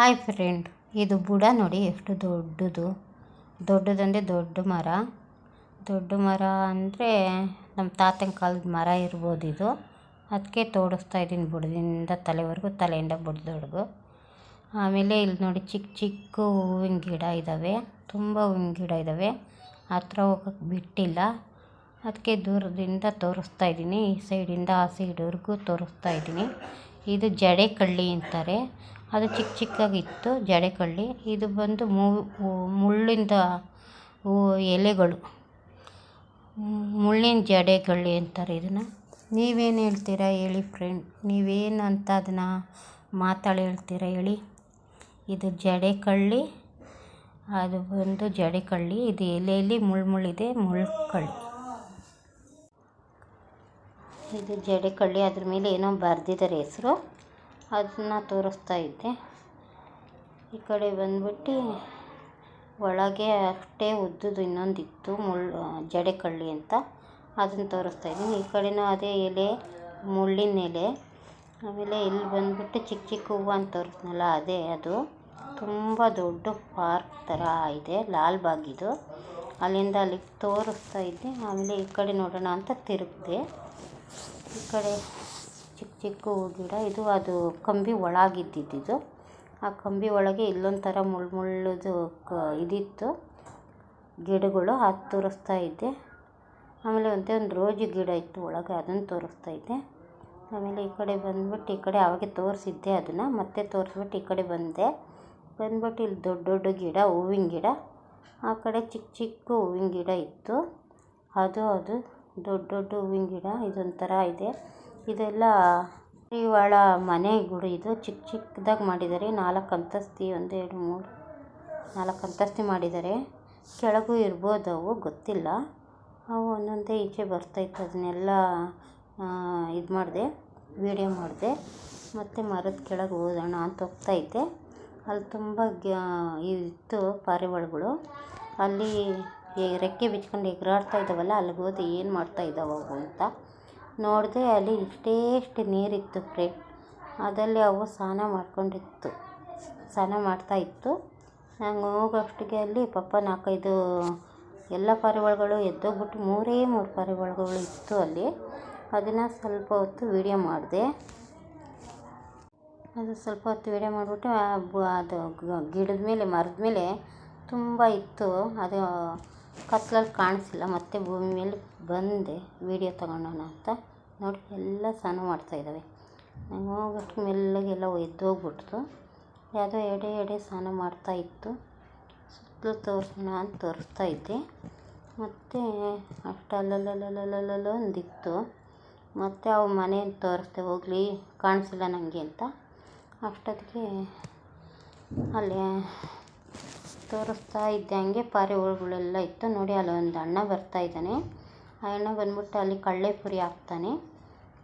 Hi friend, ಇದು ಬುಡ ನೋಡಿ ಎಷ್ಟು ದೊಡ್ಡದು. ದೊಡ್ಡದಂದರೆ ದೊಡ್ಡ ಮರ. ದೊಡ್ಡ ಮರ ಅಂದರೆ ನಮ್ಮ ತಾತನ ಕಾಲದ ಮರ ಇರ್ಬೋದು ಇದು. ಅದಕ್ಕೆ ತೋಡಿಸ್ತಾ ಇದ್ದೀನಿ ಬುಡದಿಂದ ತಲೆವರೆಗೂ, ತಲೆಯಿಂದ ಬುಡದವರೆಗೂ ಆಮೇಲೆ ಇಲ್ಲಿ ನೋಡಿ ಚಿಕ್ಕ ಚಿಕ್ಕ ಹೂವಿನ ಗಿಡ ಇದ್ದಾವೆ ತುಂಬ ಹೂವಿನ ಗಿಡ ಇದ್ದಾವೆ ಹತ್ರ ಹೋಗೋಕ್ಕೆ ಬಿಟ್ಟಿಲ್ಲ. ಅದಕ್ಕೆ ದೂರದಿಂದ ತೋರಿಸ್ತಾ ಇದ್ದೀನಿ. ಈ ಸೈಡಿಂದ ಆ ಸೈಡ್ವರೆಗೂ ತೋರಿಸ್ತಾ ಇದ್ದೀನಿ. ಇದು ಜಡೆ ಕಳ್ಳಿ ಅಂತಾರೆ. ಅದು ಚಿಕ್ಕ ಚಿಕ್ಕದಾಗಿತ್ತು ಜಡೆ ಕಳ್ಳಿ ಇದು ಬಂದು ಮುಳ್ಳಿಂದ ಎಲೆಗಳು. ಮುಳ್ಳಿನ ಜಡೆಕಳ್ಳಿ ಅಂತಾರೆ ಇದನ್ನು. ನೀವೇನು ಹೇಳ್ತೀರಾ ಹೇಳಿ ಫ್ರೆಂಡ್ ನೀವೇನು ಅಂತ ಅದನ್ನು ಮಾತಾಡಿ ಹೇಳ್ತೀರಾ ಹೇಳಿ. ಇದು ಜಡೆಕಳ್ಳಿ ಅದು ಬಂದು ಜಡೆಕಳ್ಳಿ ಇದು ಎಲೆಯಲ್ಲಿ ಮುಳ್ಳು ಮುಳ್ಳಿದೆ ಮುಳ್ಳು ಕಳ್ಳಿ ಇದು ಜಡೆಕಳ್ಳಿ ಅದ್ರ ಮೇಲೆ ಏನೋ ಬರೆದಿದ್ದಾರೆ ಹೆಸರು. ಅದನ್ನ ತೋರಿಸ್ತಾ ಇದ್ದೆ. ಈ ಕಡೆ ಬಂದ್ಬಿಟ್ಟು ಒಳಗೆ ಅಷ್ಟೇ ಉದ್ದದ್ದು ಇನ್ನೊಂದಿತ್ತು ಮುಳ್ಳು ಜಡೆಕಳ್ಳಿ ಅಂತ. ಅದನ್ನು ತೋರಿಸ್ತಾ ಇದ್ದೀನಿ. ಈ ಕಡೆನೂ ಅದೇ ಎಲೆ, ಮುಳ್ಳಿನ ಎಲೆ. ಆಮೇಲೆ ಇಲ್ಲಿ ಬಂದ್ಬಿಟ್ಟು ಚಿಕ್ಕ ಚಿಕ್ಕ ಹೂವು ಅಂತ ತೋರಿಸ್ನಲ್ಲ, ಅದೇ ಅದು. ತುಂಬ ದೊಡ್ಡ ಪಾರ್ಕ್ ಥರ ಇದೆ ಲಾಲ್ಬಾಗಿದು ಅಲ್ಲಿಂದ ಅಲ್ಲಿಗೆ ತೋರಿಸ್ತಾ ಇದ್ದೆ. ಆಮೇಲೆ ಈ ಕಡೆ ನೋಡೋಣ ಅಂತ ತಿರುಗಿದೆ. ಈ ಕಡೆ ಚಿಕ್ಕ ಹೂ ಗಿಡ, ಇದು ಅದು ಕಂಬಿ ಒಳಗಿದ್ದಿದ್ದು. ಆ ಕಂಬಿ ಒಳಗೆ ಇಲ್ಲೊಂಥರ ಮುಳ್ಳು ಮುಳ್ಳುದು ಕ ಇದಿತ್ತು. ಗಿಡಗಳು ಅದು ತೋರಿಸ್ತಾ ಇದ್ದೆ ಆಮೇಲೆ ಒಂದೇ ಒಂದು ರೋಜು ಗಿಡ ಇತ್ತು ಒಳಗೆ, ಅದನ್ನು ತೋರಿಸ್ತಾ ಇದ್ದೆ ಆಮೇಲೆ ಈ ಕಡೆ ಬಂದ್ಬಿಟ್ಟು, ಈ ಕಡೆ ಅವಾಗೆ ತೋರಿಸಿದ್ದೆ ಅದನ್ನು, ಮತ್ತೆ ತೋರಿಸ್ಬಿಟ್ಟು ಈ ಕಡೆ ಬಂದೆ. ಬಂದ್ಬಿಟ್ಟು ಇಲ್ಲಿ ದೊಡ್ಡ ದೊಡ್ಡ ಗಿಡ, ಹೂವಿನ ಗಿಡ. ಆ ಕಡೆ ಚಿಕ್ಕ ಚಿಕ್ಕ ಹೂವಿನ ಗಿಡ ಇತ್ತು. ಅದು ಅದು ದೊಡ್ಡ ದೊಡ್ಡ ಹೂವಿನ ಗಿಡ, ಇದೊಂಥರ ಇದೆ. ಇದೆಲ್ಲ ಮನೆ ಗುಡಿ. ಇದು ಚಿಕ್ಕ ಚಿಕ್ಕದಾಗಿ ಮಾಡಿದ್ದಾರೆ. ನಾಲ್ಕು ಅಂತಸ್ತಿ, ಒಂದು, ಎರಡು, ಮೂರು, ನಾಲ್ಕು ಅಂತಸ್ತಿ ಮಾಡಿದ್ದಾರೆ. ಕೆಳಗೂ ಇರ್ಬೋದು ಅವು, ಗೊತ್ತಿಲ್ಲ. ಅವು ಒಂದೊಂದೇ ಈಚೆ ಬರ್ತಾಯಿತ್ತು ಅದನ್ನೆಲ್ಲ ಇದು ಮಾಡಿದೆ, ವೀಡಿಯೋ ಮಾಡಿದೆ. ಮತ್ತು ಮರದ ಕೆಳಗೆ ಹೋಗೋಣ ಅಂತ ಹೋಗ್ತಾಯಿದ್ದೆ ಅಲ್ಲಿ ತುಂಬ ಇತ್ತು ಪಾರಿವಾಳಗಳು. ಅಲ್ಲಿ ರೆಕ್ಕೆ ಬಿಚ್ಕೊಂಡು ಎಗರಾಡ್ತಾ ಇದ್ದಾವಲ್ಲ, ಅಲ್ಲಿಗೆ ಏನು ಮಾಡ್ತಾ ಇದ್ದಾವೆ ಅವು ಅಂತ. ನೋಡಿದೆ ಅಲ್ಲಿ ಇಷ್ಟೇ ಇಷ್ಟು ನೀರಿತ್ತು ಫ್ರೆಂಡ್ ಅದರಲ್ಲಿ ಅವು ಸ್ನಾನ ಮಾಡ್ಕೊಂಡಿತ್ತು, ಸ್ನಾನ ಮಾಡ್ತಾಯಿತ್ತು ನಂಗೆ ಹೋಗೋಷ್ಟಿಗೆ ಅಲ್ಲಿ ಪಾಪ ನಾಲ್ಕೈದು ಎಲ್ಲ ಪಾರಿವಾಳಗಳು ಎದ್ದೋಗ್ಬಿಟ್ಟು ಮೂರೇ ಮೂರು ಪಾರಿವಾಳಗಳು ಇತ್ತು ಅಲ್ಲಿ. ಅದನ್ನು ಸ್ವಲ್ಪ ಹೊತ್ತು ವೀಡಿಯೋ ಮಾಡಿದೆ. ಅದು ಸ್ವಲ್ಪ ಹೊತ್ತು ವೀಡಿಯೋ ಮಾಡಿಬಿಟ್ಟು ಅದು ಗಿಡದ ಮೇಲೆ ಮರದ ಮೇಲೆ ತುಂಬ ಇತ್ತು. ಅದು ಕತ್ಲಲ್ಲಿ ಕಾಣಿಸಿಲ್ಲ, ಮತ್ತೆ ಭೂಮಿ ಮೇಲೆ ಬಂದೆ. ವಿಡಿಯೋ ತಗೊಳ್ಳೋಣ ಅಂತ. ನೋಡಿ, ಎಲ್ಲ ಸ್ನಾನ ಮಾಡ್ತಾಯಿದ್ದಾವೆ ನಾನು ಹೋಗೋಷ್ಟು ಮೆಲ್ಲಗೆ ಎಲ್ಲ ಎದ್ದೋಗ್ಬಿಡ್ತು ಯಾವುದೋ ಎಡೆ ಎಡೆ ಸ್ನಾನ ಮಾಡ್ತಾಯಿತ್ತು ಸುತ್ತಲೂ ತೋರಿಸೋಣ ಅಂತ ತೋರಿಸ್ತಾ ಇದ್ದೆ. ಮತ್ತು ಅಷ್ಟು ಅಲ್ಲಲ್ಲಲ್ಲಲ್ಲಲ್ಲಲ್ಲ ಒಂದಿತ್ತು ಮತ್ತು ಅವು ಮನೆಯನ್ನು ತೋರಿಸ್ದೆ ಹೋಗಲಿ ಕಾಣಿಸಿಲ್ಲ ನನಗೆ ಅಂತ ಅಷ್ಟೊತ್ತಿಗೆ ಅಲ್ಲಿ ತೋರಿಸ್ತಾ ಇದ್ದೆ. ಪಾರಿವಾಳಗಳೆಲ್ಲ ಇತ್ತು. ನೋಡಿ ಅಲ್ಲೊಂದು ಅಣ್ಣ ಬರ್ತಾ ಇದ್ದಾನೆ. ಆ ಅಣ್ಣ ಬಂದ್ಬಿಟ್ಟು ಅಲ್ಲಿ ಕಳ್ಳೆಪುರಿ ಹಾಕ್ತಾನೆ.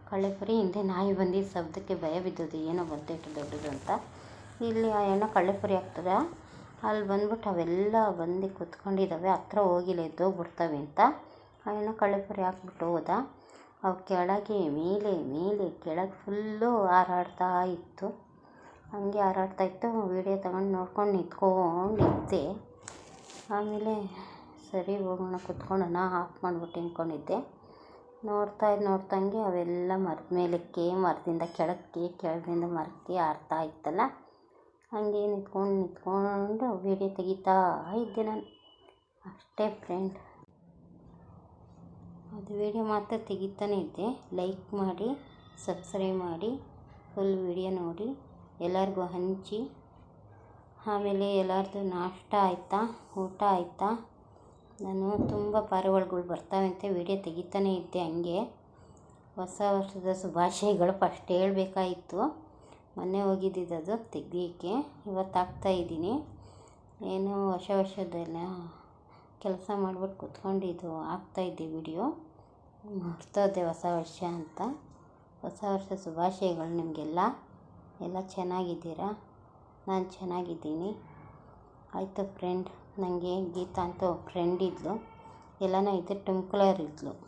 ಕಳ್ಳೆಪುರಿ, ಹಿಂದೆ ನಾಯಿ ಬಂದಿದ್ದ ಶಬ್ದಕ್ಕೆ ಭಯ ಬಿದ್ದದ್ದು ಏನೋ ಬಂತೈತೆ ದೊಡ್ಡದು ಅಂತ. ಇಲ್ಲಿ ಆ ಅಣ್ಣ ಕಳ್ಳೆಪುರಿ ಹಾಕ್ತದ. ಅಲ್ಲಿ ಬಂದ್ಬಿಟ್ಟು ಅವೆಲ್ಲ ಬಂದು ಕುತ್ಕೊಂಡಿದ್ದಾವೆ. ಹತ್ರ ಹೋಗಿಲ್ಲ, ಎದ್ದೋಗ್ಬಿಡ್ತವೆ ಅಂತ. ಆ ಅಣ್ಣ ಕಳ್ಳೆಪುರಿ ಹಾಕ್ಬಿಟ್ಟು ಹೋದ. ಅವು ಕೆಳಗೆ ಮೇಲೆ ಮೇಲೆ ಕೆಳಗೆ ಫುಲ್ಲು ಹಾರಾಡ್ತಾ ಇತ್ತು. ಹಂಗೆ ಹಾರಾಡ್ತಾ ಇತ್ತು. ವೀಡಿಯೋ ತಗೊಂಡು ನೋಡ್ಕೊಂಡು ನಿಂತ್ಕೊಂಡಿದ್ದೆ. ಆಮೇಲೆ ಸರಿ ಹೋಗೋಣ, ಕುತ್ಕೊಳ್ಳೋಣ, ಆಫ್ ಮಾಡ್ಬಿಟ್ಟು ನಿಂತ್ಕೊಂಡಿದ್ದೆ. ನೋಡ್ತಾ ನೋಡ್ದಂಗೆ ಅವೆಲ್ಲ ಮರದ ಮೇಲಕ್ಕೆ, ಮರದಿಂದ ಕೆಳಕ್ಕೆ ಕೆಳದಿಂದ ಮರಕ್ಕೆ ಹಾರ್ತಾ ಇತ್ತಲ್ಲ. ಹಾಗೆ ನಿಂತ್ಕೊಂಡು ನಿಂತ್ಕೊಂಡು ವೀಡಿಯೋ ತೆಗಿತಾ ಇದ್ದೆ ನಾನು. ಅಷ್ಟೇ ಫ್ರೆಂಡ್ ಅದು ವೀಡಿಯೋ ಮಾತ್ರ ತೆಗಿತಾನೆ ಇದ್ದೆ. ಲೈಕ್ ಮಾಡಿ ಸಬ್ಸ್ಕ್ರೈಬ್ ಮಾಡಿ ಫುಲ್ ವೀಡಿಯೋ ನೋಡಿ. ಎಲ್ಲರಿಗೂ ಹಂಚಿ, ಆಮೇಲೆ ಎಲ್ಲರದ್ದು ನಾಷ್ಟ ಆಯಿತಾ, ಊಟ ಆಯಿತಾ? ನಾನು ತುಂಬ ಪಾರಿವಾಳಗಳು ಬರ್ತಾವೆ ಅಂತ ವೀಡಿಯೋ ತೆಗಿತಾನೆ ಇದ್ದೆ ಹಂಗೆ. ಹೊಸ ವರ್ಷದ ಶುಭಾಶಯಗಳು ಫಸ್ಟ್ ಹೇಳಬೇಕಾಗಿತ್ತು ಮೊನ್ನೆ ಹೋಗಿದ್ದಿದ್ದು ಅದು ತೆಗಿಯೋಕ್ಕೆ ಇವತ್ತು ಹಾಕ್ತಾಯಿದ್ದೀನಿ ಏನು ಹೊಸ ವರ್ಷದೆಲ್ಲ ಕೆಲಸ ಮಾಡ್ಬಿಟ್ಟು ಕುತ್ಕೊಂಡು ಇದು ಆಗ್ತಾಯಿದ್ದೆ ವಿಡಿಯೋ. ಮರ್ತೋದೆ ಹೊಸ ವರ್ಷ ಅಂತ. ಹೊಸ ವರ್ಷ ಶುಭಾಶಯಗಳು ನಿಮಗೆಲ್ಲ. ಎಲ್ಲ ಚೆನ್ನಾಗಿದ್ದೀರಾ? ನಾನು ಚೆನ್ನಾಗಿದ್ದೀನಿ. ಆಯಿತು ಫ್ರೆಂಡ್ ನನಗೆ ಗೀತಾ ಅಂತ ಒಬ್ಬ ಫ್ರೆಂಡ್ ಇದ್ದಳು ಎಲ್ಲನೂ ಇದ್ದರೆ ಟಿಂಕ್ಲರ್ ಇದ್ಲು